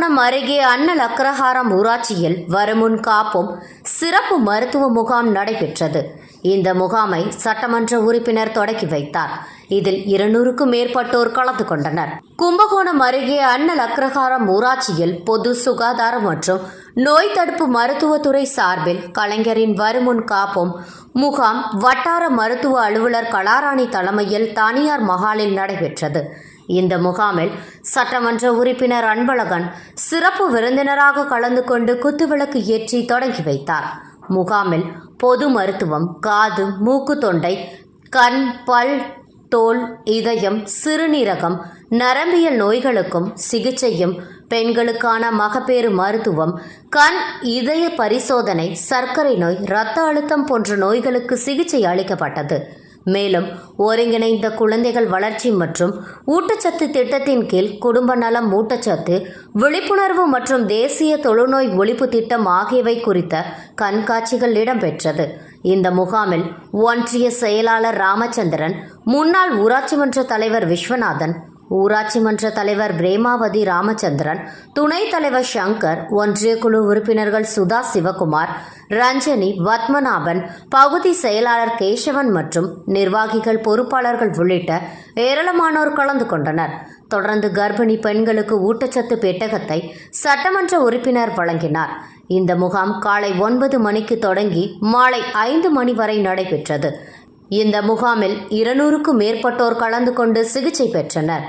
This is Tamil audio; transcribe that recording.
கும்பகோணம் அருகே அண்ணல் அக்ரஹாரம் ஊராட்சியில் வருமுன் காப்பும் சிறப்பு மருத்துவ முகாம் நடைபெற்றது. இந்த முகாமை சட்டமன்ற உறுப்பினர் தொடக்கி வைத்தார். இதில் இருநூறுக்கும் மேற்பட்டோர் கலந்து கொண்டனர். கும்பகோணம் அருகே அண்ணல் அக்ரஹாரம் ஊராட்சியில் பொது சுகாதாரம் மற்றும் நோய் தடுப்பு மருத்துவத்துறை சார்பில் கலைஞரின் வருமுன் காப்பும் முகாம் வட்டார மருத்துவ அலுவலர் கலாராணி தலைமையில் தனியார் மகாலில் நடைபெற்றது. இந்த முகாமில் சட்டமன்ற உறுப்பினர் அன்பழகன் சிறப்பு விருந்தினராக கலந்து கொண்டு குத்துவிளக்கு ஏற்றி தொடங்கி வைத்தார். முகாமில் பொது மருத்துவம் காது மூக்கு தொண்டை கண் பல் தோல் இதயம் சிறுநீரகம் நரம்பியல் நோய்களுக்கும் சிகிச்சையும் பெண்களுக்கான மகப்பேறு மருத்துவம் கண் இதய பரிசோதனை சர்க்கரை நோய் இரத்த அழுத்தம் போன்ற நோய்களுக்கு சிகிச்சை அளிக்கப்பட்டது. மேலும் ஒருங்கிணைந்த குழந்தைகள் வளர்ச்சி மற்றும் ஊட்டச்சத்து திட்டத்தின் கீழ் குடும்ப நலம் ஊட்டச்சத்து விழிப்புணர்வு மற்றும் தேசிய தொழுநோய் ஒழிப்பு திட்டம் ஆகியவை குறித்த கண்காட்சிகள் இடம்பெற்றது. இந்த முகாமில் ஒன்றிய செயலாளர் ராமச்சந்திரன் முன்னாள் ஊராட்சி மன்ற தலைவர் விஸ்வநாதன் ஊராட்சி மன்ற தலைவர் பிரேமாவதி ராமச்சந்திரன் துணைத் தலைவர் சங்கர் ஒன்றிய குழு உறுப்பினர்கள் சுதா சிவகுமார் ரஞ்சனி பத்மநாபன் பகுதி செயலாளர் கேசவன் மற்றும் நிர்வாகிகள் பொறுப்பாளர்கள் உள்ளிட்ட ஏராளமானோர் கலந்து கொண்டனர். தொடர்ந்து கர்ப்பிணி பெண்களுக்கு ஊட்டச்சத்து பெட்டகத்தை சட்டமன்ற உறுப்பினர் வழங்கினார். இந்த முகாம் காலை ஒன்பது மணிக்கு தொடங்கி மாலை ஐந்து மணி வரை நடைபெற்றது. இந்த முகாமில் இருநூறுக்கும் மேற்பட்டோர் கலந்து கொண்டு சிகிச்சை பெற்றனர்.